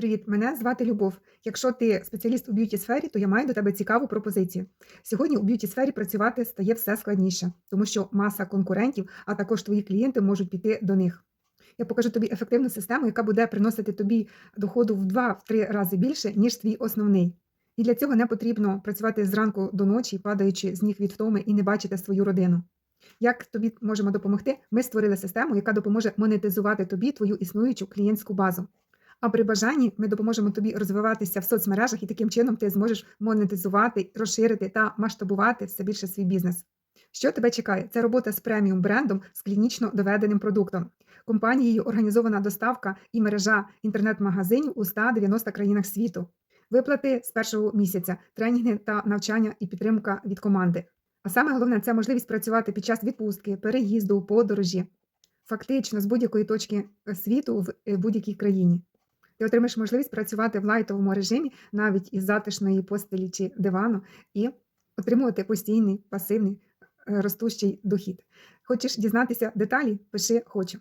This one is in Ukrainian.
Привіт, мене звати Любов. Якщо ти спеціаліст у б'юті сфері, то я маю до тебе цікаву пропозицію. Сьогодні у б'юті сфері працювати стає все складніше, тому що маса конкурентів, а також твої клієнти можуть піти до них. Я покажу тобі ефективну систему, яка буде приносити тобі доходу в 2-3 рази більше, ніж твій основний. І для цього не потрібно працювати зранку до ночі, падаючи з ніг від втоми і не бачити свою родину. Як тобі можемо допомогти? Ми створили систему, яка допоможе монетизувати тобі твою існуючу клієнтську базу. А при бажанні ми допоможемо тобі розвиватися в соцмережах, і таким чином ти зможеш монетизувати, розширити та масштабувати все більше свій бізнес. Що тебе чекає? Це робота з преміум брендом з клінічно доведеним продуктом. Компанією організована доставка і мережа інтернет-магазинів у 190 країнах світу. Виплати з першого місяця, тренінги та навчання і підтримка від команди. А саме головне це можливість працювати під час відпустки, переїзду, подорожі, фактично з будь-якої точки е, світу в е, будь-якій країні. Ти отримаєш можливість працювати в лайтовому режимі навіть із затишної постелі чи дивану і отримувати постійний пасивний е, ростущий дохід. Хочеш дізнатися деталі? Пиши хочу.